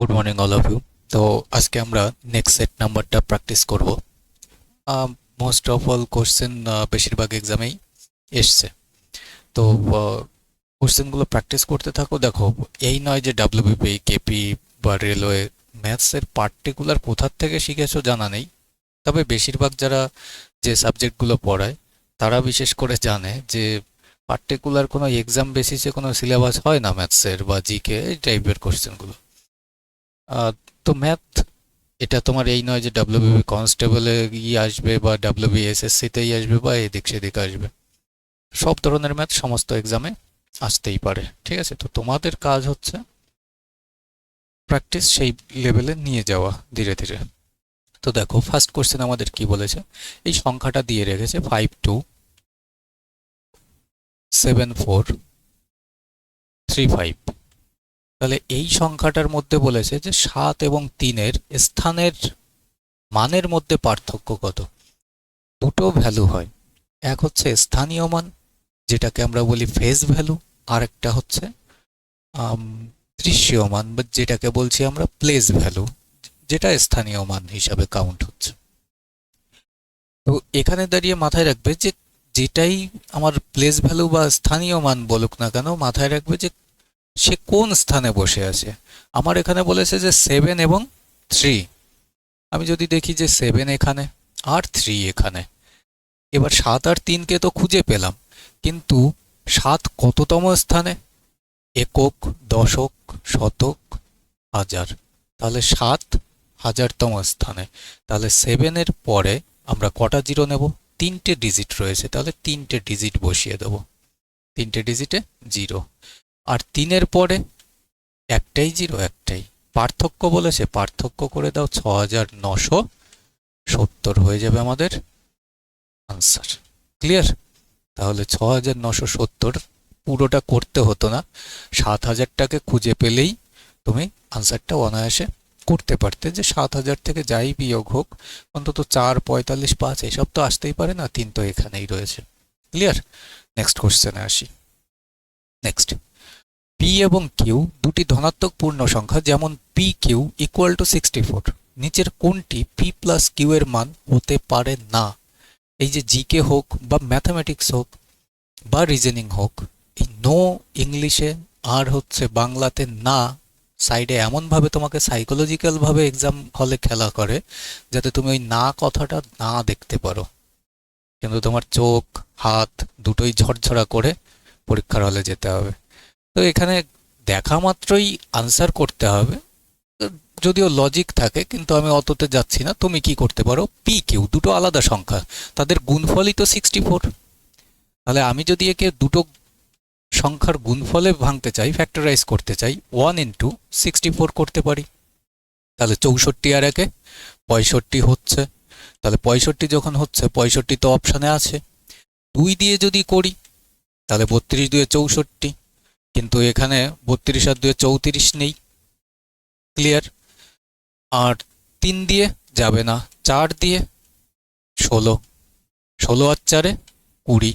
Good morning all of you তো আজকে আমরা নেক্সট সেট নাম্বারটা প্র্যাকটিস করব। মোস্ট অফ অল কোশ্চেন বেশিরভাগ এক্সামেই এসছে। তো কোশ্চেনগুলো প্র্যাকটিস করতে থাকো। দেখো, এই নয় যে ডাব্লিউবিপি কেপি বা রেলওয়ে ম্যাথসের পার্টিকুলার কোথার থেকে শিখেছো জানা নেই। তবে বেশিরভাগ যারা যে সাবজেক্টগুলো পড়ায়, তারা বিশেষ করে জানে যে পার্টিকুলার কোনো এক্সাম বেসিসে কোনো সিলেবাস হয় না ম্যাথসের বা জিকে এই টাইপের কোশ্চেনগুলো তো ম্যাথ এটা তোমার এই নয় যে ডাব্লিউবিপি কনস্টেবলে গিয়ে আসবে বা ডাব্লিউবি এসএসসিতেই আসবে বা এদিক সেদিক আসবে। সব ধরনের ম্যাথ সমস্ত এক্সামে আসতেই পারে, ঠিক আছে? তো তোমাদের কাজ হচ্ছে প্র্যাকটিস সেই লেভেলে নিয়ে যাওয়া ধীরে ধীরে। তো দেখো ফার্স্ট কোশ্চেন আমাদের কি বলেছে? এই সংখ্যাটা দিয়ে রেখেছে five two seven four three five তাহলে এই সংখ্যাটার মধ্যে বলেছে যে সাত এবং তিনের স্থানের মানের মধ্যে পার্থক্য কত? দুটো ভ্যালু হয়। এক হচ্ছে স্থানীয় মান, যেটাকে আমরা বলি ফেস ভ্যালু, আর একটা হচ্ছে দৃশ্যমান বা যেটাকে বলছি আমরা প্লেস ভ্যালু, যেটা স্থানীয় মান হিসাবে কাউন্ট হচ্ছে। তো এখানে দাঁড়িয়ে মাথায় রাখবে যে যেটাই আমার প্লেস ভ্যালু বা স্থানীয় মান বলুক না কেন, মাথায় রাখবে যে সে কোন স্থানে বসে আছে? আমার এখানে বলেছে যে সেভেন এবং থ্রি আমি যদি দেখি যে সেভেন এখানে আর থ্রি এখানে। এবার সাত আর তিনকে তো খুঁজে পেলাম। কিন্তু সাত কততম স্থানে? একক, দশক, শতক, হাজার। তাহলে সাত হাজারতম স্থানে। তাহলে সেভেনের পরে আমরা কটা জিরো নেব? তিনটে ডিজিট রয়েছে। তাহলে তিনটে ডিজিট বসিয়ে দেব। তিনটে ডিজিটে জিরো আর তিনের পরে একটাই জিরো, একটাই। পার্থক্য বলেছে, পার্থক্য করে দাও ছ হাজার নশো। সত্তর হয়ে যাবে আমাদের আনসার ক্লিয়ার তাহলে ছ হাজার নশো সত্তর পুরোটা করতে হতো না। সাত হাজারটাকে খুঁজে পেলেই তুমি আনসারটা অনায়াসে করতে পারতে। যে সাত হাজার থেকে যাই বিয়োগ হোক, অন্তত চার, পঁয়তাল্লিশ, পাঁচ, এসব তো আসতেই পারে না, তিন তো এখানেই রয়েছে। ক্লিয়ার নেক্সট কোশ্চেনে আসি। নেক্সট পি এবং কিউ দুটি ধনাত্মক পূর্ণ সংখ্যা, যেমন P Q equal to sixty four নিচের কোনটি পি প্লাস কিউ এর মান হতে পারে না। এই যে জিকে হোক বা ম্যাথামেটিক্স হোক বা রিজনিং হোক, এই নো ইংলিশে আর হচ্ছে বাংলাতে না সাইডে এমনভাবে তোমাকে সাইকোলজিক্যালভাবে এক্সাম হলে খেলা করে, যাতে তুমি ওই না কথাটা না দেখতে পারো। কিন্তু তোমার চোখ, হাত দুটোই ঝরঝরা করে পরীক্ষার হলে যেতে হবে। তো এখানে দেখা মাত্রই আনসার করতে হবে। যদিও লজিক থাকে, কিন্তু আমি অততে যাচ্ছি না। তুমি কি করতে পারো? পি কিউ দুটো আলাদা সংখ্যা। তাদের গুণফলই তো সিক্সটি ফোর তাহলে আমি যদি একে দুটো সংখ্যার গুণফলে ভাঙতে চাই ফ্যাক্টরাইজ করতে চাই ওয়ান ইন্টু সিক্সটি ফোর করতে পারি। তাহলে চৌষট্টি আর একে পঁয়ষট্টি হচ্ছে। তাহলে পঁয়ষট্টি যখন হচ্ছে, পঁয়ষট্টি তো অপশানে আছে। দুই দিয়ে যদি করি, তাহলে বত্রিশ দুয়ে চৌষট্টি। কিন্তু এখানে বত্রিশ আর দুয়ে চৌত্রিশ নেই। ক্লিয়ার আর তিন দিয়ে যাবে না, চার দিয়ে ষোলো। ষোলো আর চারে কুড়ি।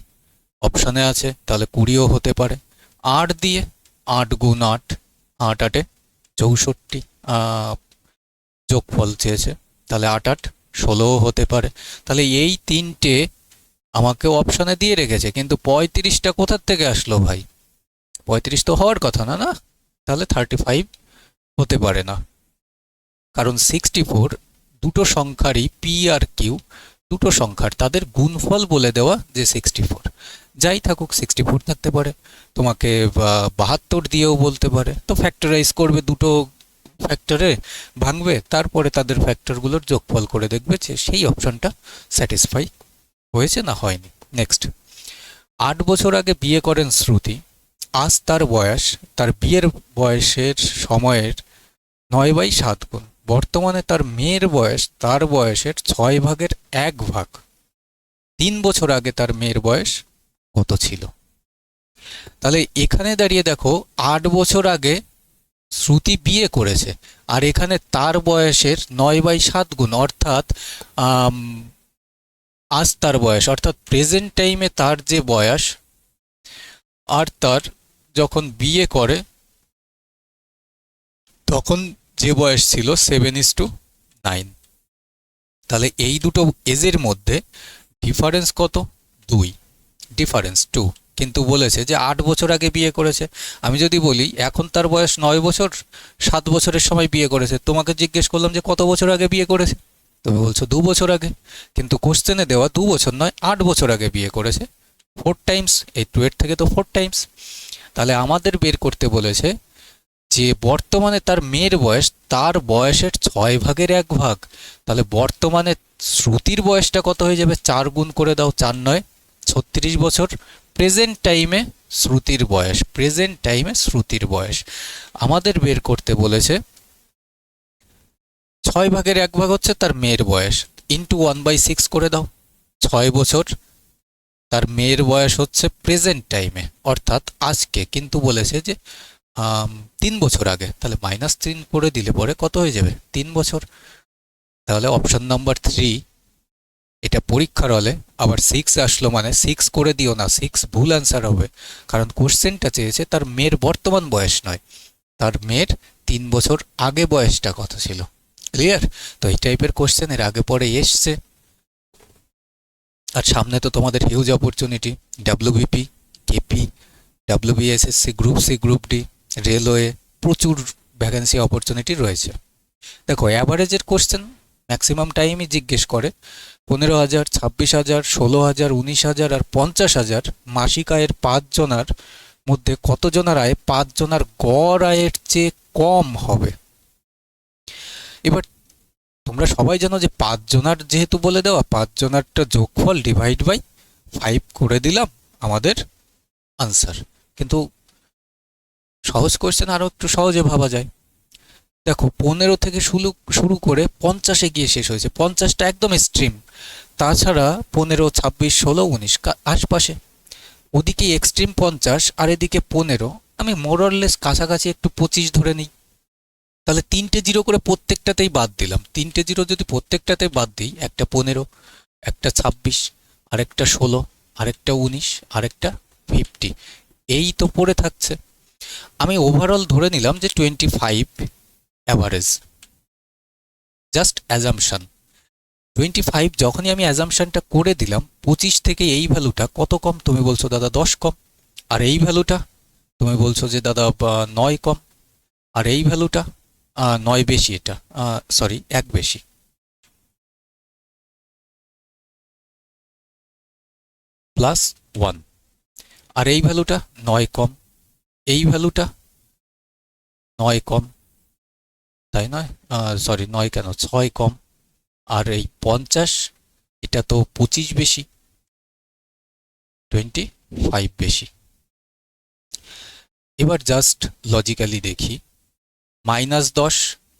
অপশানে আছে, তাহলে কুড়িও হতে পারে। আট দিয়ে আট গুণ আট আট আটে চৌষট্টি যোগফল চেয়েছে। তাহলে আট আট ষোলোও হতে পারে। তাহলে এই তিনটে আমাকে অপশানে দিয়ে রেখেছে, কিন্তু পঁয়ত্রিশটা কোথার থেকে আসলো ভাই? পঁয়ত্রিশ তো হওয়ার কথা না না? তাহলে থার্টি ফাইভ হতে পারে না। কারণ সিক্সটি ফোর দুটো সংখ্যারই পি আর কিউ দুটো সংখ্যার তাদের গুণফল বলে দেওয়া যে সিক্সটি ফোর যাই থাকুক সিক্সটি ফোর থাকতে পারে। তোমাকে বাহাত্তর দিয়েও বলতে পারে। তো ফ্যাক্টরাইজ করবে দুটো ফ্যাক্টরে ভাঙবে, তারপরে তাদের ফ্যাক্টরগুলোর যোগফল করে দেখবে যে সেই অপশনটা স্যাটিসফাই হয়েছে না হয়নি। নেক্সট আট বছর আগে বিয়ে করেন শ্রুতি। আজ তার বয়স, তার বিয়ের বয়সের সময়ের নয় বাই সাত গুণ। বর্তমানে তার মেয়ের বয়স, তার বয়সের ছয় ভাগের এক ভাগ। তিন বছর আগে তার মেয়ের বয়স কত ছিল? তাহলে এখানে দাঁড়িয়ে দেখো, আট বছর আগে শ্রুতি বিয়ে করেছে, আর এখানে তার বয়সের নয় বাই সাত গুণ, অর্থাৎ আজ তার বয়স, অর্থাৎ প্রেজেন্ট টাইমে তার যে বয়স, আর তার যখন বিয়ে করে, তখন যে বয়স ছিল সেভেন ইস টু নাইন তাহলে এই দুটো এজের মধ্যে ডিফারেন্স কত? দুই। ডিফারেন্স টু কিন্তু বলেছে যে আট বছর আগে বিয়ে করেছে। আমি যদি বলি, এখন তার বয়স নয় বছর, সাত বছরের সময় বিয়ে করেছে। তোমাকে জিজ্ঞেস করলাম যে কত বছর আগে বিয়ে করেছে? তুমি বলছো দু বছর আগে। কিন্তু কোশ্চেনে দেওয়া দু বছর নয়, আট বছর আগে বিয়ে করেছে। ফোর টাইমস এই টু এর থেকে তো ফোর টাইমস তাহলে আমাদের বের করতে বলেছে যে বর্তমানে তার মেয়ের বয়স তার বয়সের ছয় ভাগের এক ভাগ। তাহলে বর্তমানে শ্রুতির বয়সটা কত হয়ে যাবে? চার গুণ করে দাও, চার নয়, ছত্রিশ বছর। প্রেজেন্ট টাইমে শ্রুতির বয়স প্রেজেন্ট টাইমে শ্রুতির বয়স। আমাদের বের করতে বলেছে ছয় ভাগের এক ভাগ হচ্ছে তার মেয়ের বয়স। ইন্টু ওয়ান বাই সিক্স করে দাও, ছয় বছর। তার মেয়ের বয়স হচ্ছে প্রেজেন্ট টাইমে অর্থাৎ আজকে। কিন্তু বলেছে যে তিন বছর আগে। তাহলে মাইনাস তিন করে দিলে পরে কত হয়ে যাবে? তিন বছর। তাহলে অপশন নাম্বার থ্রি এটা পরীক্ষার হলে আবার সিক্স আসলো মানে সিক্স করে দিও না সিক্স ভুল অ্যান্সার হবে। কারণ কোশ্চেনটা চেয়েছে তার মেয়ের বর্তমান বয়স নয়। তার মেয়ের তিন বছর আগে বয়সটা কত ছিল? ক্লিয়ার তো এই টাইপের কোশ্চেন এর আগে পরে এসছে। আর সামনে তো তোমাদের huge opportunity WBP KP WBSSC group C group D railway প্রচুর ভ্যাকেন্সি অপরচুনিটি রয়েছে। দেখো অ্যাভারেজের কোশ্চেন ম্যাক্সিমাম টাইমই জিজ্ঞেস করে পনেরো হাজার, ছাব্বিশ হাজার, ষোলো হাজার, উনিশ হাজার আর পঞ্চাশ হাজার মাসিক আয়ের পাঁচজনার মধ্যে কতজনার আয়? পাঁচজনার গড় আয়ের চেয়ে কম হবে। এবার তোমরা সবাই জানো যে পাঁচজনার যেহেতু বলে দেওয়া, পাঁচজনারটা যোগফল ডিভাইড বাই ফাইভ করে দিলাম আমাদের আনসার কিন্তু সহজ কোশ্চেন আরও একটু সহজে ভাবা যায়। দেখো, পনেরো থেকে শুরু শুরু করে পঞ্চাশে গিয়ে শেষ হয়েছে। পঞ্চাশটা একদম এক্সট্রিম তাছাড়া পনেরো, ছাব্বিশ, ষোলো, উনিশ আশপাশে। ওদিকে এক্সট্রিম পঞ্চাশ, আর এদিকে পনেরো। আমি মোরলেস কাছাকাছি একটু পঁচিশ ধরে নিই। তাহলে তিনটে জিরো করে প্রত্যেকটাতেই বাদ দিলাম। তিনটে জিরো যদি প্রত্যেকটাতে বাদ দিই, একটা পনেরো, একটা ছাব্বিশ, আরেকটা ষোলো, আরেকটা উনিশ, আরেকটা ফিফটি এই তো পড়ে থাকছে। আমি ওভারঅল ধরে নিলাম যে twenty five average just assumption twenty five যখনই আমি অ্যাজামশানটা করে দিলাম, পঁচিশ থেকে এই ভ্যালুটা কত কম? তুমি বলছো, দাদা, দশ কম। আর এই ভ্যালুটা তুমি বলছো যে, দাদা নয় কম। আর এই ভ্যালুটা নয় বেশি এটা। সরি এক বেশি। প্লাস ওয়ান আর এই ভ্যালুটা নয় কম। এই ভ্যালুটা নয় কম। তাই নয়? সরি নয় কেন? ছয় কম। আর এই পঞ্চাশ, এটা তো পঁচিশ বেশি। টোয়েন্টি ফাইভ বেশি। এবার জাস্ট লজিক্যালি দেখি। মাইনাস দশ,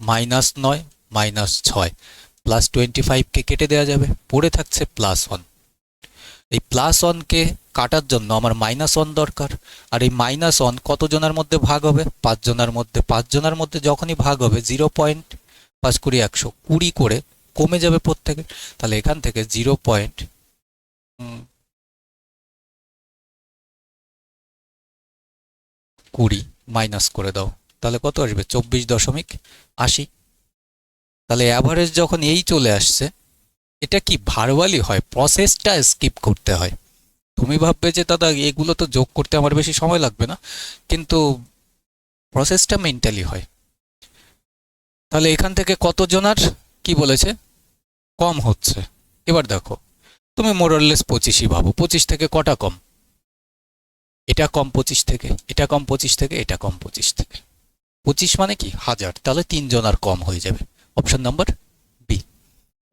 মাইনাস নয়, মাইনাস ছয়। প্লাস টোয়েন্টি ফাইভকে কেটে দেওয়া যাবে, পড়ে থাকছে প্লাস ওয়ান। এই প্লাস ওয়ানকে কাটার জন্য আমার মাইনাস ওয়ান দরকার। আর এই মাইনাস ওয়ান কতজনের মধ্যে ভাগ হবে? পাঁচজনের মধ্যে। পাঁচজনের মধ্যে যখনই ভাগ হবে, জিরো পয়েন্ট পাঁচ কুড়ি একশো কুড়ি করে কমে যাবে প্রত্যেকের তাহলে এখান থেকে জিরো পয়েন্ট কুড়ি মাইনাস করে দাও। তাহলে কত আসবে? চব্বিশ দশমিক আশি। তাহলে অ্যাভারেজ যখন এই চলে আসছে, এটা কি ভারওয়ালি হয়? প্রসেসটা স্কিপ করতে হয়। তুমি ভাববে যে, দাদা, এগুলো তো যোগ করতে আমার বেশি সময় লাগবে না। কিন্তু প্রসেসটা মেন্টালি হয়। তাহলে এখান থেকে কতজনার কি বলেছে? কম হচ্ছে। এবার দেখো, তুমি মোরললেস পঁচিশই ভাবো। পঁচিশ থেকে কটা কম? এটা কম পঁচিশ থেকে, এটা কম পঁচিশ থেকে, এটা কম পঁচিশ থেকে। পঁচিশ মানে কি? হাজার। তাহলে তিনজন আর কম হয়ে যাবে। অপশন নাম্বার বি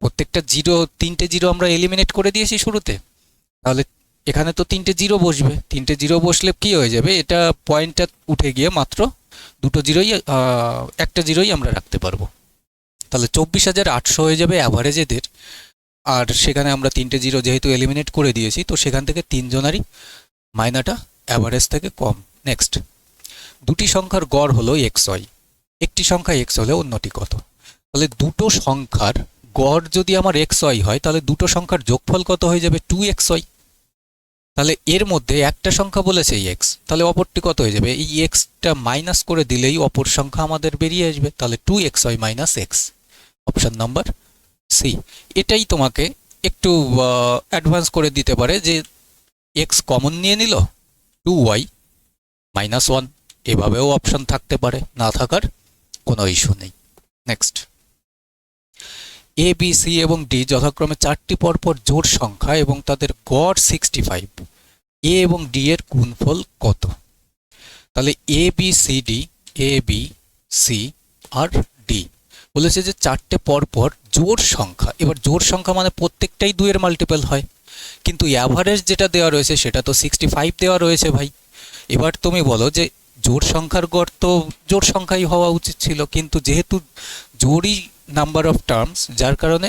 প্রত্যেকটা জিরো তিনটে জিরো আমরা এলিমিনেট করে দিয়েছি শুরুতে। তাহলে এখানে তো তিনটে জিরো বসবে। তিনটে জিরো বসলে কি হয়ে যাবে? এটা পয়েন্টটা উঠে গিয়ে মাত্র দুটো জিরোই একটা জিরোই আমরা রাখতে পারব। তাহলে চব্বিশ হাজার আটশো হয়ে যাবে অ্যাভারেজ এদের। আর সেখানে আমরা তিনটে জিরো যেহেতু এলিমিনেট করে দিয়েছি, তো সেখান থেকে তিনজনারই মাইনাটা অ্যাভারেজ থেকে কম। নেক্সট দুটি সংখ্যার গড় হলো এক্স ওয়াই একটি সংখ্যা এক্স হলে অন্যটি কত? তাহলে দুটো সংখ্যার গড় যদি আমার এক্স ওয়াই হয়, তাহলে দুটো সংখ্যার যোগফল কত হয়ে যাবে? টু এক্স ওয়াই তাহলে এর মধ্যে একটা সংখ্যা বলেছে এক্স তাহলে অপরটি কত হয়ে যাবে? এই এক্সটা মাইনাস করে দিলেই অপর সংখ্যা আমাদের বেরিয়ে আসবে। তাহলে two X Y minus X option number C এটাই তোমাকে একটু অ্যাডভান্স করে দিতে পারে যে এক্স কমন নিয়ে নিল টু ওয়াই মাইনাস ওয়ান এভাবেও অপশন থাকতে পারে, না থাকার কোনো ইস্যু নেই। নেক্সট এ বি সি এবং ডি যথাক্রমে চারটি পরপর জোর সংখ্যা এবং তাদের গড় সিক্সটি ফাইভ এ এবং ডি এর গুণফল কত? তাহলে A B C D A B C R D বলেছে যে চারটে পরপর জোর সংখ্যা। এবার জোর সংখ্যা মানে প্রত্যেকটাই দুইয়ের মাল্টিপল হয়। কিন্তু অ্যাভারেজ যেটা দেওয়া রয়েছে সেটা তো সিক্সটি ফাইভ দেওয়া রয়েছে ভাই। এবার তুমি বলো যে জোড় সংখ্যার গড় তো জোড় সংখ্যাই হওয়া উচিত ছিল, কিন্তু যেহেতু জোরই নাম্বার অফ টার্মস যার কারণে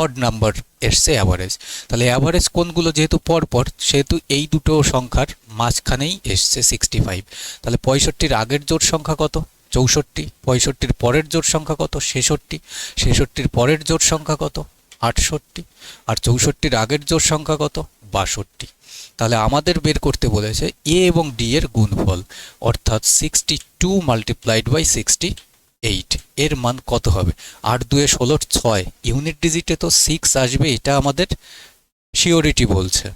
অড নাম্বার এসছে অ্যাভারেজ তাহলে অ্যাভারেজ কোনগুলো যেহেতু পরপর, সেহেতু এই দুটো সংখ্যার মাঝখানেই এসছে সিক্সটি ফাইভ তাহলে পঁয়ষট্টির আগের জোড় সংখ্যা কত? চৌষট্টি, পঁয়ষট্টির পরের জোড় সংখ্যা কত? ছেষট্টি, ছেষট্টির পরের জোড় সংখ্যা কত? আটষট্টি, আর চৌষট্টির আগের জোড় সংখ্যা কত? বাষট্টি। তাহলে আমাদের বের করতে বলেছে এ এবং ডি এর গুণফল, অর্থাৎ sixty two multiplied by sixty eight এর মান কত হবে? আট দুয়ে ষোলোর ছয়। ইউনিট ডিজিটে তো সিক্স আসবে, এটা আমাদের শিওরিটি বলছে।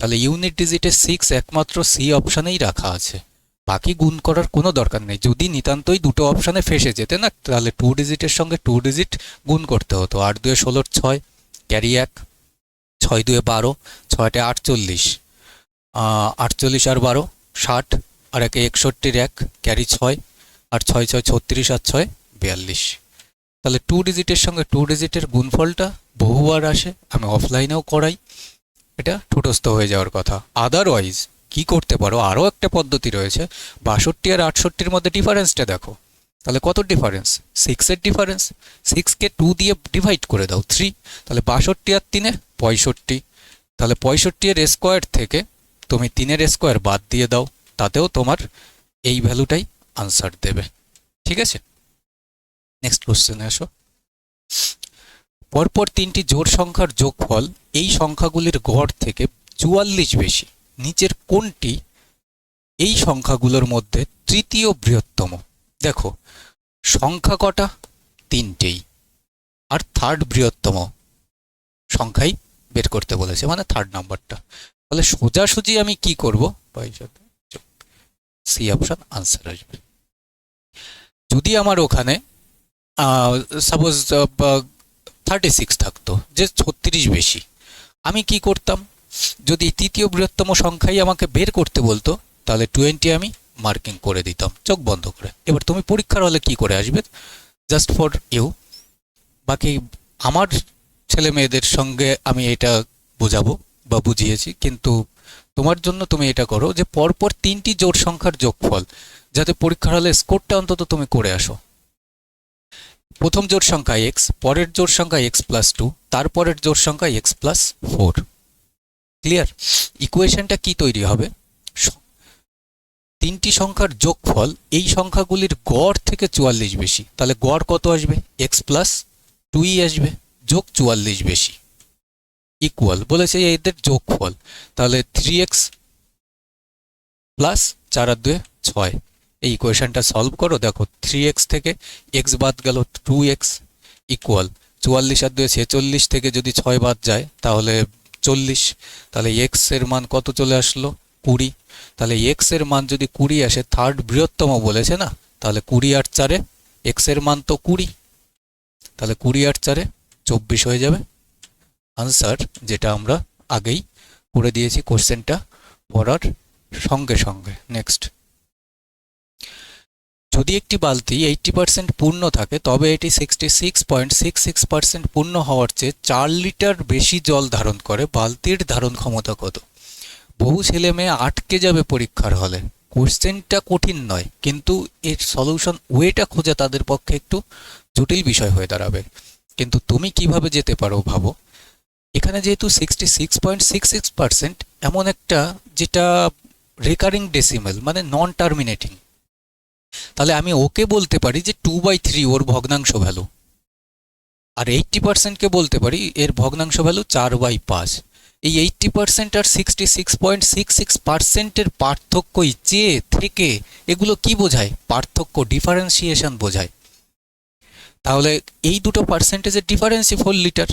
তাহলে ইউনিট ডিজিটে সিক্স একমাত্র সি অপশানেই রাখা আছে। বাকি গুণ করার কোনো দরকার নেই। যদি নিতান্তই দুটো অপশানে ফেসে যেতে না, তাহলে টু ডিজিটের সঙ্গে টু ডিজিট গুণ করতে হতো। আট দুয়ে ষোলোর ছয় ক্যারি এক। ছয় দুয়ে বারো, ছয়টে আটচল্লিশ। আটচল্লিশ আর বারো, ষাট, আর একে একষট্টির এক, ক্যারি ছয়, আর ছয় ছয় ছত্রিশ আর ছয় বিয়াল্লিশ। তাহলে টু ডিজিটের সঙ্গে টু ডিজিটের গুণফলটা বহুবার আসে, আমি অফলাইনেও করাই। এটা ঠুটস্থ হয়ে যাওয়ার কথা। আদারওয়াইজ কি করতে পারো? আরও একটা পদ্ধতি রয়েছে। বাষট্টি আর আটষট্টির মধ্যে ডিফারেন্সটা দেখো। তাহলে কত ডিফারেন্স সিক্সের ডিফারেন্স সিক্সকে টু দিয়ে ডিভাইড করে দাও থ্রি তাহলে বাষট্টি আর তিনে পঁয়ষট্টি। তাহলে পঁয়ষট্টি এর স্কোয়ার থেকে তুমি তিনের স্কোয়ার বাদ দিয়ে দাও, তাতেও তোমার এই ভ্যালুটাই আনসার দেবে। ঠিক আছে? নেক্সট কোশ্চেনে আসো। পরপর তিনটি জোর সংখ্যার যোগফল এই সংখ্যাগুলির গড় থেকে চুয়াল্লিশ বেশি, নিচের কোনটি এই সংখ্যাগুলোর মধ্যে তৃতীয় বৃহত্তম? দেখো, সংখ্যা কটা? তিনটেই। আর থার্ড বৃহত্তম। সংখ্যাই বের করতে বলেছে মানে থার্ড নাম্বারটা তাহলে সোজাসুজি আমি কি করব? সি অপশন আনসার আসবে। যদি আমার ওখানে সাপোজ থার্টি সিক্স থাকতো, যে ছত্রিশ বেশি, আমি কি করতাম? যদি তৃতীয় বৃহত্তম সংখ্যাই আমাকে বের করতে বলতো, তাহলে টোয়েন্টি আমি মার্কিং করে দিতাম, চোখ বন্ধ করে। এবার তুমি পরীক্ষার হলে কি করে আসবে? জাস্ট ফর ইউ বাকি আমার ছেলে মেয়েদের সঙ্গে আমি এটা বোঝাবো বা বুঝিয়েছি, কিন্তু তোমার জন্য তুমি এটা করো যে পরপর তিনটি জোড় সংখ্যার যোগফল যাতে পরীক্ষার হলে স্কোরটা অন্তত তুমি করে আসো। প্রথম জোড় সংখ্যা এক্স পরের জোড় সংখ্যা এক্স প্লাস টু তারপরের জোড় সংখ্যা এক্স প্লাস ফোর ক্লিয়ার ইকুয়েশনটা কি তৈরি হবে? তিনটি সংখ্যার যোগফল এই সংখ্যাগুলির গড় থেকে চুয়াল্লিশ বেশি, তাহলে গড় কত আসবে? এক্স প্লাস টুই আসবে। যোগ চুয়াল্লিশ বেশি। ইকুয়াল বলেছে এদের যোগফল। তাহলে থ্রি এক্স প্লাস চার আর দুয়ে ছয়। এই ইকুয়েশনটা সলভ করো, দেখো থ্রি এক্স থেকে এক্স বাদ গেল টু এক্স ইকুয়াল চুয়াল্লিশ আর দুয়ে ছেচল্লিশ থেকে যদি ছয় বাদ যায়, তাহলে চল্লিশ। তাহলে এক্সের মান কত চলে আসলো? কুড়ি। তাহলে এক্সের মান যদি কুড়ি আসে থার্ড বৃহত্তম বলেছে না? তাহলে কুড়ি আর চারে এক্সের মান তো কুড়ি। তাহলে কুড়ি আর চারে চব্বিশ হয়ে যাবে। আনসার যেটা আমরা আগেই করে দিয়েছি কোশ্চেনটা পড়ার সঙ্গে সঙ্গে। নেক্সট যদি একটি বালতি এইটটি পার্সেন্ট পূর্ণ থাকে, তবে এটি sixty six point six six percent পূর্ণ হওয়ার চেয়ে চার লিটার বেশি জল ধারণ করে। বালতির ধারণ ক্ষমতা কত? বহু ছেলে মেয়ে আটকে যাবে পরীক্ষার হলে। কোশ্চেনটা কঠিন নয়, কিন্তু এর সলিউশন ওয়েটা খোঁজা তাদের পক্ষে একটু জটিল বিষয় হয়ে দাঁড়াবে। কিন্তু তুমি কীভাবে যেতে পারো ভাবো? এখানে যেহেতু sixty six point six six percent এমন একটা যেটা রেকারিং ডেসিমেল মানে নন টার্মিনেটিং তাহলে আমি ওকে বলতে পারি যে টু বাই থ্রি ওর ভগ্নাংশ ভ্যালু আর এইটটি পার্সেন্টকে বলতে পারি এর ভগ্নাংশ ভ্যালু চার বাই পাঁচ। এই এইট্টি পার্সেন্ট আর sixty six point six six পার্সেন্টের পার্থক্যই যে থেকে এগুলো কি বোঝায়? পার্থক্য ডিফারেন্সিয়েশন বোঝায়। তাহলে এই দুটো পার্সেন্টেজের ডিফারেন্সই ফোর লিটার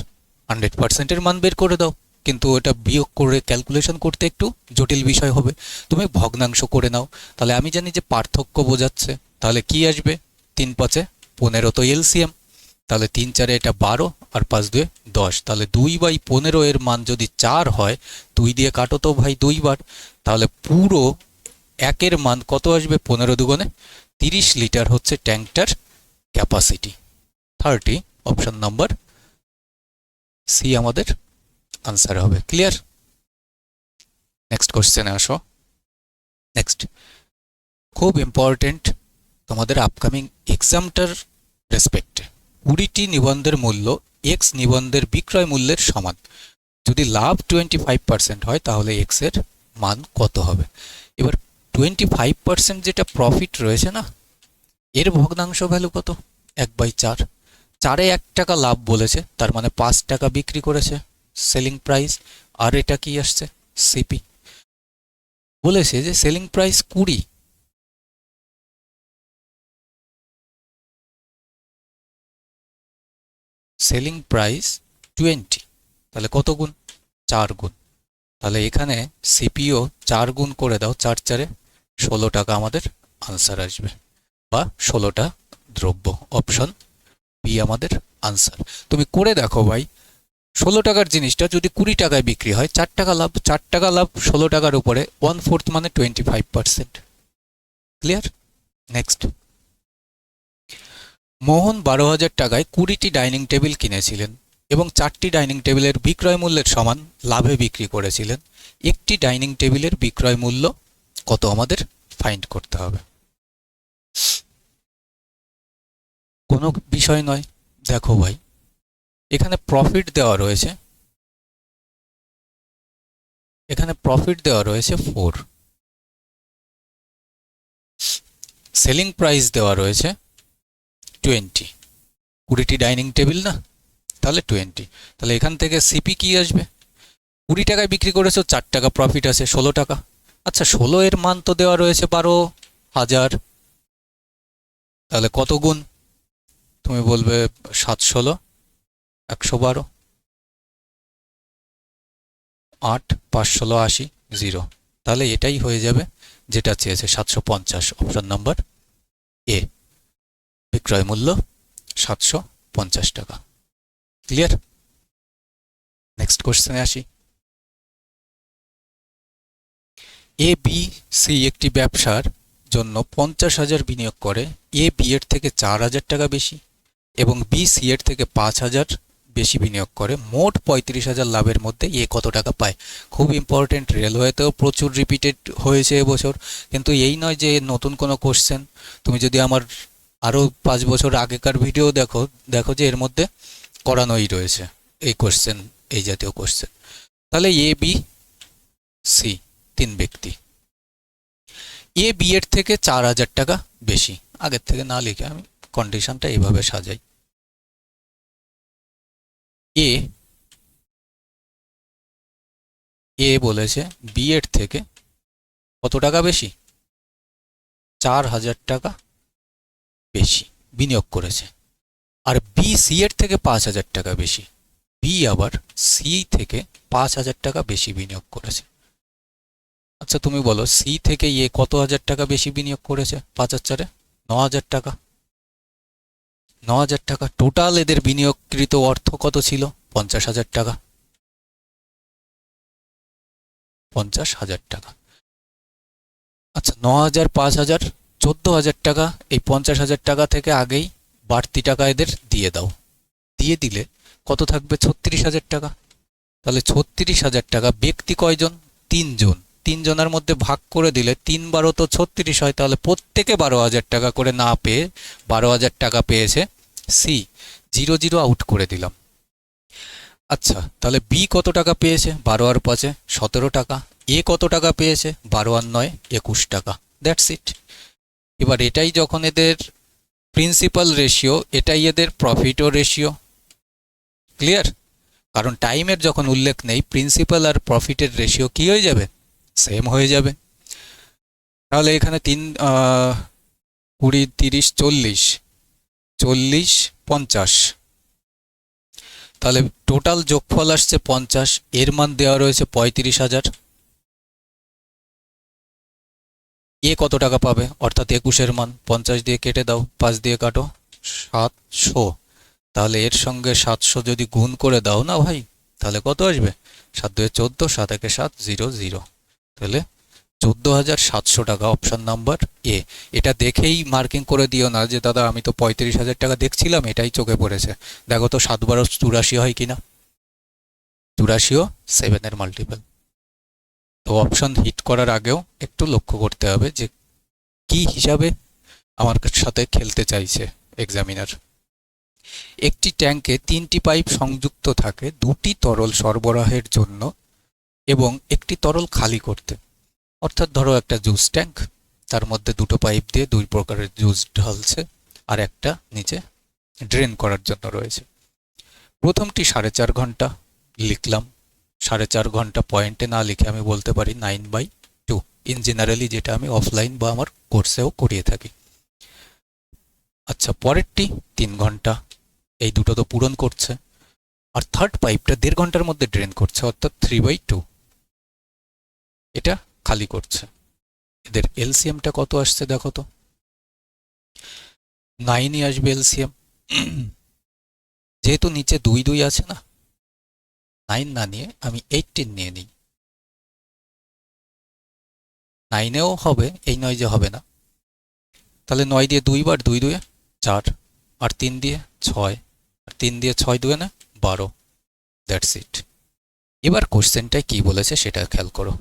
হান্ড্রেড পার্সেন্টের মান বের করে দাও। কিন্তু ওটা বিয়োগ করে ক্যালকুলেশন করতে একটু জটিল বিষয় হবে। তুমি ভগ্নাংশ করে নাও। তাহলে আমি জানি যে পার্থক্য বোঝাচ্ছে। তাহলে কি আসবে? তিন পাঁচে পনেরো তো এলসিএম তাহলে তিন চারে এটা বারো আর পাঁচ দুয়ে দশ। তাহলে দুই বাই পনেরো এর মান যদি চার হয়, দুই দিয়ে কাটো তো ভাই দুইবার তাহলে পুরো একের মান কত আসবে? পনেরো দুগুণে তিরিশ লিটার হচ্ছে ট্যাঙ্কটার capacity thirty option number C আমাদের আনসার হবে ক্লিয়ার নেক্সট কোশ্চেনে আসো। নেক্সট খুব ইম্পর্টেন্ট তোমাদের আপকামিং এক্সামটার রেসপেক্টে কুড়িটি নিবন্ধের মূল্য এক্স নিবন্ধের বিক্রয় মূল্যের সমান। যদি লাভ টোয়েন্টি ফাইভ পার্সেন্ট হয়, তাহলে এক্সের মান কত হবে? এবার টোয়েন্টি ফাইভ পার্সেন্ট যেটা প্রফিট রয়েছে না, এর ভগ্নাংশ ভ্যালু কত? এক বাই চার। চারে এক টাকা লাভ বলেছে, তার মানে পাঁচ টাকা বিক্রি করেছে সেলিং প্রাইস আর এটা কি আসছে? সিপি বলেছে যে সেলিং প্রাইস কুড়ি। সেলিং প্রাইস টোয়েন্টি তাহলে কত গুণ? চার গুণ। তাহলে এখানে সিপিও চার গুণ করে দাও, চার চারে ষোলো টাকা আমাদের আনসার আসবে। বা ষোলোটা দ্রব্য অপশন বি আমাদের আনসার তুমি করে দেখো ভাই, ষোলো টাকার জিনিসটা যদি কুড়ি টাকায় বিক্রি হয়, চার টাকা লাভ, চার টাকা লাভ ষোলো টাকার উপরে ওয়ান ফোর্থ মানে twenty five percent clear next Mohan বারো হাজার টাকায় কুড়িটি ডাইনিং টেবিল কিনেছিলেন এবং চারটি ডাইনিং টেবিলের বিক্রয় মূল্যের সমান লাভে বিক্রি করেছিলেন। একটি ডাইনিং টেবিলের বিক্রয় মূল্য কত আমাদের? ফাইন্ড করতে হবে। কোনো বিষয় নয়। দেখো ভাই। এখানে প্রফিট দেওয়া রয়েছে। এখানে প্রফিট দেওয়া রয়েছে ফোর সেলিং প্রাইস দেওয়া রয়েছে টোয়েন্টি কুড়িটি ডাইনিং টেবিল না? তাহলে টোয়েন্টি তাহলে এখান থেকে সিপি কি আসবে? কুড়ি টাকায় বিক্রি করেছ, চার টাকা প্রফিট আছে, ষোলো টাকা। আচ্ছা ষোলো এর মান তো দেওয়া রয়েছে বারো হাজার। তাহলে কত গুণ? তুমি বলবে সাত ষোলো একশো বারো, আট পাঁচ ষোলো আশি, জিরো। তাহলে এটাই হয়ে যাবে যেটা চেয়েছে সাতশো পঞ্চাশ অপশন নাম্বার এ বিক্রয় মূল্য সাতশো পঞ্চাশ টাকা। ক্লিয়ার নেক্সট কোশ্চেনে আসি। এ বি সি একটি ব্যবসার জন্য পঞ্চাশ হাজার বিনিয়োগ করে। এ বি এর থেকে চার হাজার টাকা বেশি। এবং বি সি এর থেকে পাঁচ হাজার বেশি বিনিয়োগ করে। মোট পঁয়ত্রিশ হাজার লাভের মধ্যে এ কত টাকা পায়? খুব ইম্পর্টেন্ট রেলওয়েতেও প্রচুর রিপিটেড হয়েছে এবছর কিন্তু এই নয় যে নতুন কোনো কোশ্চেন তুমি যদি আমার আরও পাঁচ বছর আগেকার ভিডিও দেখো দেখো যে এর মধ্যে করানোই রয়েছে এই কোশ্চেন এই জাতীয় কোশ্চেন তাহলে এ বি সি তিন ব্যক্তি। এ বি এর থেকে চার হাজার টাকা বেশি। আগের থেকে না লিখে আমি কন্ডিশনটা এইভাবে সাজাই। এ এ বলেছে বি এর থেকে কত টাকা বেশি? চার হাজার টাকা বেশি বিনিয়োগ করেছে। আর বি সি এর থেকে পাঁচ হাজার টাকা বেশি। বি আবার সি থেকে পাঁচ হাজার টাকা বেশি বিনিয়োগ করেছে। আচ্ছা তুমি বলো সি থেকে এ কত হাজার টাকা বেশি বিনিয়োগ করেছে? পাঁচ হাজারে ন হাজার টাকা। ন হাজার টাকা। টোটাল এদের বিনিয়োগকৃত অর্থ কত ছিল? পঞ্চাশ হাজার টাকা। পঞ্চাশ হাজার টাকা। আচ্ছা ন হাজার পাঁচ হাজার, চোদ্দ হাজার টাকা। এই পঞ্চাশ হাজার টাকা থেকে আগেই বাড়তি টাকা এদের দিয়ে দাও। দিয়ে দিলে কত থাকবে? ছত্রিশ হাজার টাকা। তাহলে ছত্রিশ হাজার টাকা। ব্যক্তি কয়জন? তিনজন। তিনজনের মধ্যে ভাগ করে দিলে তিন বারো তো ছত্রিশ হয়, তাহলে প্রত্যেকে বারো হাজার টাকা করে না পেয়ে বারো হাজার টাকা পেয়েছে। সি জিরো জিরো আউট করে দিলাম। আচ্ছা তাহলে বি কত টাকা পেয়েছে? বারো আর পাঁচে সতেরো টাকা। এ কত টাকা পেয়েছে? বারো আর নয়, একুশ টাকা। দ্যাটস ইট এবার এটাই যখন এদের প্রিন্সিপাল রেশিও এটাই এদের প্রফিটও রেশিও ক্লিয়ার কারণ টাইমের যখন উল্লেখ নেই প্রিন্সিপাল আর প্রফিটের রেশিও কি হয়ে যাবে? সেম হয়ে যাবে। তাহলে এখানে তিন কুড়ি, তিরিশ, চল্লিশ চল্লিশ, পঞ্চাশ। তাহলে টোটাল যোগফল আসছে পঞ্চাশ, এর মান দেওয়া রয়েছে পঁয়ত্রিশ হাজার। এ কত টাকা পাবে? অর্থাৎ একুশের মান, পঞ্চাশ দিয়ে কেটে দাও, পাঁচ দিয়ে কাটো, সাতশো। তাহলে এর সঙ্গে সাতশো যদি গুণ করে দাও না ভাই, তাহলে কত আসবে? সাত দুয়ে চোদ্দ, সাত একে সাত, জিরো জিরো। তাহলে চোদ্দ হাজার সাতশো টাকা অপশন নাম্বার এ এটা দেখেই মার্কিং করে দিও না যে, দাদা, আমি তো পঁয়ত্রিশ হাজার টাকা দেখছিলাম, এটাই চোখে পড়েছে। দেখো তো, সাত বারো চুরাশি হয় কিনা? চুরাশিও সেভেনের মাল্টিপল তো অপশন হিট করার আগেও একটু লক্ষ্য করতে হবে যে, কি হিসাবে আমার সাথে খেলতে চাইছে এক্সামিনার একটি ট্যাঙ্কে তিনটি পাইপ সংযুক্ত থাকে, দুটি তরল সরবরাহের জন্য এবং একটি তরল খালি করতে। অর্থাৎ ধরো একটা জুস ট্যাঙ্ক, তার মধ্যে দুটো পাইপ দিয়ে দুই প্রকারের জুস ঢালছে আর একটা নিচে ড্রেন করার জন্য রয়েছে। প্রথমটি সাড়ে চার ঘণ্টা লিখলাম। সাড়ে চার ঘণ্টা পয়েন্টে না লিখে আমি বলতে পারি nine by two. In generally যেটা আমি অফলাইন বা আমার কোর্সেও করিয়ে থাকি। আচ্ছা পরেরটি তিন ঘণ্টা। এই দুটো তো পূরণ করছে। আর থার্ড পাইপটা দেড় ঘণ্টার মধ্যে ড্রেন করছে, অর্থাৎ থ্রি বাই টু। এটা খালি করছে। এদের এলসিএমটা কত আসছে দেখো তো? নাইনই আসবে এলসিএম যেহেতু নিচে দুই দুই আছে না নাইন না নিয়ে আমি এইটিন নিয়ে নিই। নাইনেও হবে, এই নয় যে হবে না। তাহলে নয় দিয়ে দুইবার দুই দুয়ে চার, আর তিন দিয়ে ছয়, আর তিন দিয়ে ছয় দুয়ে না বারো। দ্যাটস ইট এবার কোশ্চেনটায় কি বলেছে সেটা খেয়াল করো।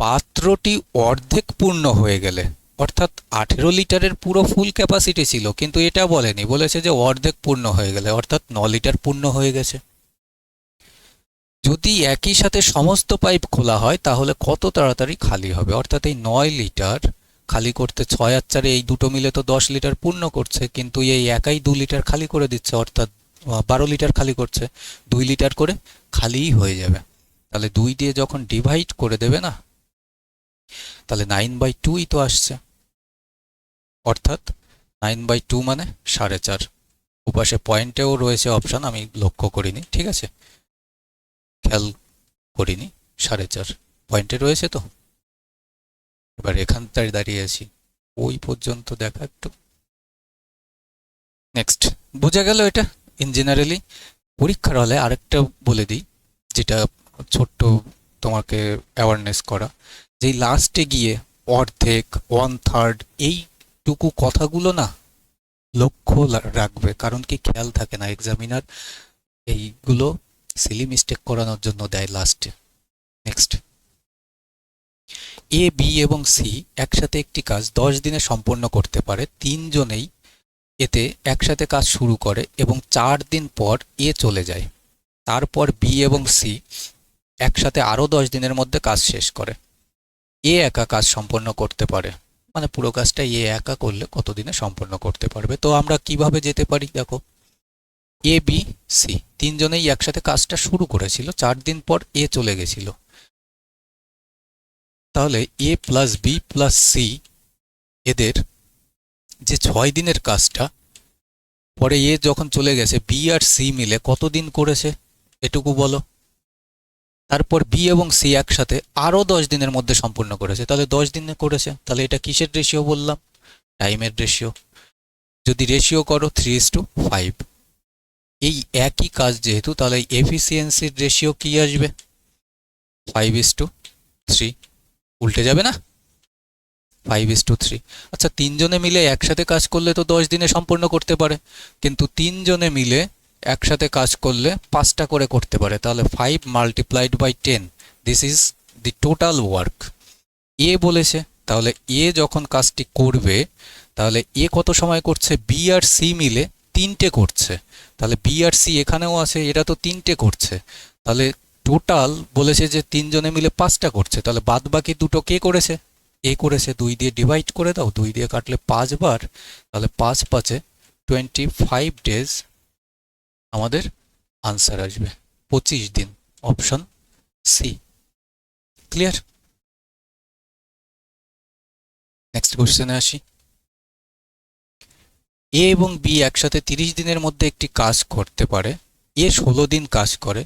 পাত্রটি অর্ধেক পূর্ণ হয়ে গেলে, অর্থাৎ আঠেরো লিটারের পুরো ফুল ক্যাপাসিটি ছিল, কিন্তু এটা বলেনি, বলেছে যে অর্ধেক পূর্ণ হয়ে গেলে, অর্থাৎ ন লিটার পূর্ণ হয়ে গেছে। যদি একই সাথে সমস্ত পাইপ খোলা হয়, তাহলে কত তাড়াতাড়ি খালি হবে? অর্থাৎ এই নয় লিটার খালি করতে ছয় আর চারে এই দুটো মিলে তো দশ লিটার পূর্ণ করছে, কিন্তু এই একাই দু লিটার খালি করে দিচ্ছে, অর্থাৎ বারো লিটার খালি করছে, দুই লিটার করে খালিই হয়ে যাবে। তাহলে দুই দিয়ে যখন ডিভাইড করে দেবে না তাহলে নাইন বাই টুই তো আসছে। অর্থাৎ নাইন বাই টু মানে সাড়ে চার। উপাসে পয়েন্টেও রয়েছে অপশন আমি লক্ষ্য করিনি, ঠিক আছে? খেয়াল করিনি, সাড়ে চার। পয়েন্টে রয়েছে তো? এবার এখান এখানটায় দাঁড়িয়ে আছি। ওই পর্যন্ত দেখা একটু। নেক্সট বোঝা গেল এটা? ইন জেনারেলি পরীক্ষার হলে আরেকটা বলে দিই, যেটা ছোট্ট তোমাকে অ্যাওয়ারনেস করা। যে লাস্টে গিয়ে অর্ধেক ওয়ান থার্ড এইটুকু কথাগুলো না লক্ষ্য রাখবে। কারণ কি খেয়াল থাকে না এক্সামিনার এইগুলো সিলি মিস্টেক করানোর জন্য দেয় লাস্টে নেক্সট এ বি এবং সি একসাথে একটি কাজ দশ দিনে সম্পন্ন করতে পারে। তিনজনেই এতে একসাথে কাজ শুরু করে এবং চার দিন পর এ চলে যায়। তারপর বি এবং সি একসাথে আরও দশ দিনের মধ্যে কাজ শেষ করে। এ একা কাজ সম্পন্ন করতে পারে। মানে পুরো কাজটা এ একা করলে কতদিনে সম্পন্ন করতে পারবে? তো আমরা কীভাবে যেতে পারি? দেখো। A, B, C. তিনজনেই একসাথে কাজটা শুরু করেছিল। চার দিন পর এ চলে গেছিল। তাহলে A plus B plus C এদের যে ছয় দিনের কাজটা, পরে এ যখন চলে গেছে, বি আর সি মিলে কতদিন করেছে? এটুকু বলো। তারপর বি এবং সি একসাথে আরও দশ দিনের মধ্যে সম্পূর্ণ করেছে। তাহলে দশ দিনে করেছে। তাহলে এটা কিসের রেশিও বললাম? টাইমের রেশিও যদি রেশিও করো থ্রি ইস টু ফাইভ এই একই কাজ যেহেতু, তাহলে এফিসিয়েন্সির রেশিও কি আসবে? ফাইভ ইস টু থ্রি উল্টে যাবে না? ফাইভ ইস টু থ্রি আচ্ছা তিনজনে মিলে একসাথে কাজ করলে তো দশ দিনে সম্পূর্ণ করতে পারে। কিন্তু তিনজনে মিলে একসাথে কাজ করলে পাঁচটা করে করতে পারে, তাহলে five multiplied by ten this is the total work A বলেছে, তাহলে এ যখন কাজটি করবে, তাহলে এ কত সময় করছে? বি আর সি মিলে তিনটে করছে। তাহলে বি আর সি এখানেও আছে, এরা তো তিনটে করছে। তাহলে টোটাল বলেছে যে তিনজনে মিলে পাঁচটা করছে, তাহলে বাদ বাকি দুটো কে করেছে? এ করেছে, দুই দিয়ে ডিভাইড করে দাও, দুই দিয়ে কাটলে পাঁচবার, তাহলে পাঁচ পাঁচে টোয়েন্টি ফাইভ ডেজ আমাদের আনসার আসবে। পঁচিশ দিন অপশন সি ক্লিয়ার নেক্সট কোশ্চেনে আসি। এ এবং বি একসাথে তিরিশ দিনের মধ্যে একটি কাজ করতে পারে। এ ষোলো দিন কাজ করে।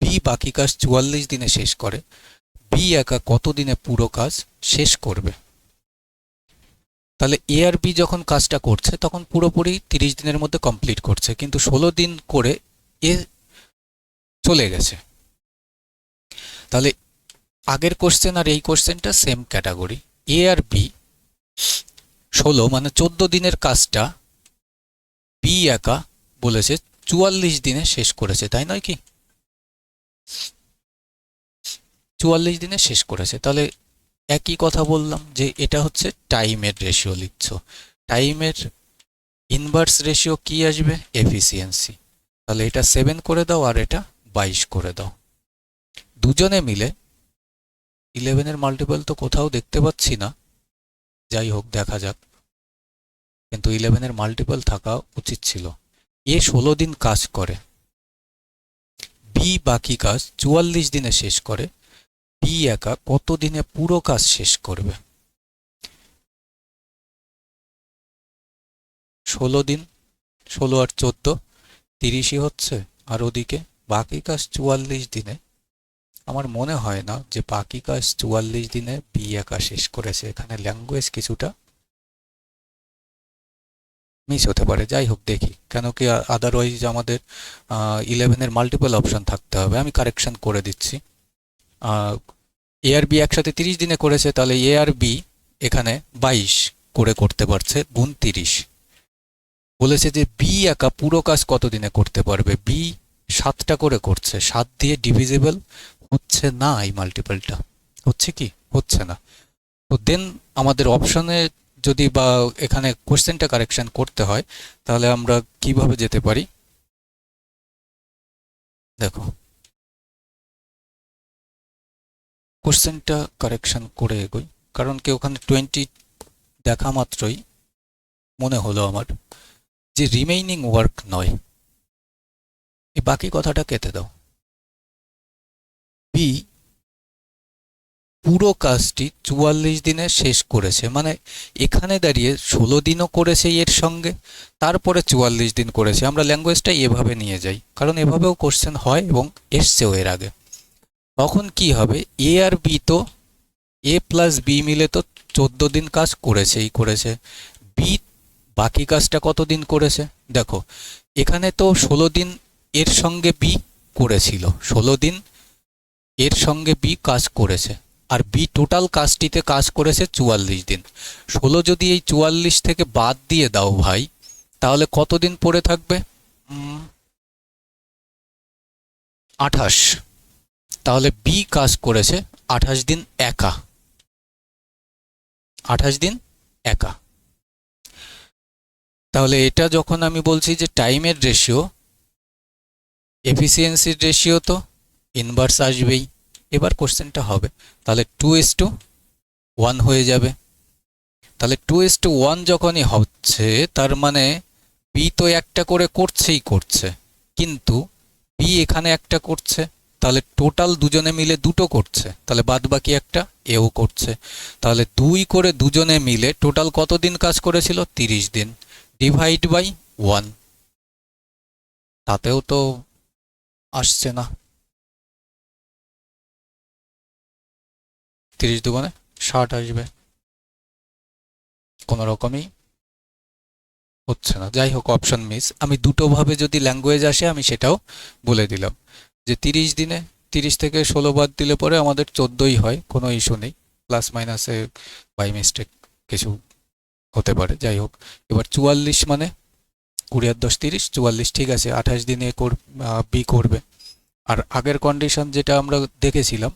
বি বাকি কাজ চুয়াল্লিশ দিনে শেষ করে। বি একা কত দিনে পুরো কাজ শেষ করবে? তাহলে এ আর বি যখন কাজটা করছে, তখন পুরোপুরি তিরিশ দিনের মধ্যে কমপ্লিট করছে। কিন্তু ষোলো দিন করে এ চলে গেছে। তাহলে আগের কোশ্চেন আর এই কোশ্চেনটা সেম ক্যাটাগরি এ আর বি ষোলো মানে চোদ্দ দিনের কাজটা বি একা বলেছে, চুয়াল্লিশ দিনে শেষ করেছে, তাই নয় কি? চুয়াল্লিশ দিনে শেষ করেছে। তাহলে একই কথা বললাম যে এটা হচ্ছে টাইমের রেশিও লিখছ। টাইমের ইনভার্স রেশিও কি আসবে? এফিসিয়েন্সি তাহলে এটা সেভেন করে দাও আর এটা বাইশ করে দাও। দুজনে মিলে ইলেভেনের মাল্টিপল তো কোথাও দেখতে পাচ্ছি না। যাই হোক, দেখা যাক। কিন্তু ইলেভেনের মাল্টিপল থাকা উচিত ছিল। এ ষোলো দিন কাজ করে। বি বাকি কাজ চুয়াল্লিশ দিনে শেষ করে। বি একা কত দিনে পুরো কাজ শেষ করবে? ষোলো দিন, ষোলো আর চোদ্দ, তিরিশই হচ্ছে, আর ওদিকে বাকি কাজ চুয়াল্লিশ দিনে। আমার মনে হয় না যে বাকি কাজ চুয়াল্লিশ দিনে বি একা শেষ করেছে, এখানে ল্যাঙ্গুয়েজ কিছুটা মিস হতে পারে। যাই হোক, দেখি। কেন কি আদারওয়াইজ আমাদের ইলেভেনের মাল্টিপল অপশন থাকতে হবে। আমি কারেকশন করে দিচ্ছি। এ আর একসাথে তিরিশ দিনে করেছে, তাহলে এ আর বি এখানে বাইশ করে করতে পারছে, গুণ তিরিশ। বলেছে যে বি একা পুরো কাজ কত দিনে করতে পারবে? বি সাতটা করে করছে, সাত দিয়ে ডিভিজিবল হচ্ছে না এই মাল্টিপলটা হচ্ছে কি? হচ্ছে না। তো দেন আমাদের অপশনে যদি বা এখানে কোশ্চেনটা কারেকশন করতে হয়, তাহলে আমরা কীভাবে যেতে পারি? দেখো। কোশ্চেনটা কারেকশন করে এগোই। কারণ কি ওখানে টোয়েন্টি দেখা মাত্রই মনে হলো আমার যে রিমেইনিং ওয়ার্ক নয়। এই বাকি কথাটা কেটে দাও। বি পুরো কাজটি চুয়াল্লিশ দিনে শেষ করেছে। মানে এখানে দাঁড়িয়ে ষোলো দিনও করেছে এর সঙ্গে, তারপরে চুয়াল্লিশ দিন করেছে। আমরা ল্যাঙ্গুয়েজটা এভাবে নিয়ে যাই। কারণ এভাবেও কোশ্চেন হয় এবং এসছেও এর আগে। তখন কি হবে? এ আর বি তো এ প্লাস বি মিলে তো চোদ্দ দিন কাজ করেছেই করেছে। বি বাকি কাজটা কত দিন করেছে? দেখো, এখানে তো ষোলো দিন এর সঙ্গে বি করেছিল। ষোলো দিন এর সঙ্গে বি কাজ করেছে। আর বি টোটাল কাজটিতে কাজ করেছে চুয়াল্লিশ দিন। ষোলো যদি এই চুয়াল্লিশ থেকে বাদ দিয়ে দাও ভাই, তাহলে কতদিন পড়ে থাকবে? আঠাশ। তাহলে বি কাজ করেছে আঠাশ দিন একা। আঠাশ দিন একা। তাহলে এটা যখন আমি বলছি যে টাইমের রেশিও এফিসিয়েন্সির রেশিও তো ইনভার্স আসবেই। এবার কোশ্চেনটা হবে, তাহলে টু এস টু ওয়ান হয়ে যাবে। তাহলে টু এস টু ওয়ান যখনই হচ্ছে, তার মানে বি তো একটা করে করছেই করছে, কিন্তু বি এখানে একটা করছে। তাহলে টোটাল দুজনে মিলে দুটো করছে। তাহলে বাদ বাকি একটা, এও করছে। তাহলে দুই করে দুজনে মিলে টোটাল কত দিন কাজ করেছিল? তিরিশ দিন। ডিভাইড বাই ওয়ান তাতেও তো আসছে না। তিরিশ দুগুণে ষাট আসবে। কোনো রকমই হচ্ছে না। যাই হোক অপশন মিস আমি দুটোভাবে যদি ল্যাঙ্গুয়েজ আসে, আমি সেটাও বলে দিলাম। যে তিরিশ দিনে, তিরিশ থেকে ষোলো বাদ দিলে পরে আমাদের চোদ্দোই হয়, কোনো ইস্যু নেই। প্লাস মাইনাসে বাই মিস্টেক কিছু হতে পারে, যাই হোক। এবার চুয়াল্লিশ মানে কুড়ি আর দশ তিরিশ, চুয়াল্লিশ ঠিক আছে, আঠাশ দিনে কর বি করবে। আর আগের কন্ডিশন যেটা আমরা দেখেছিলাম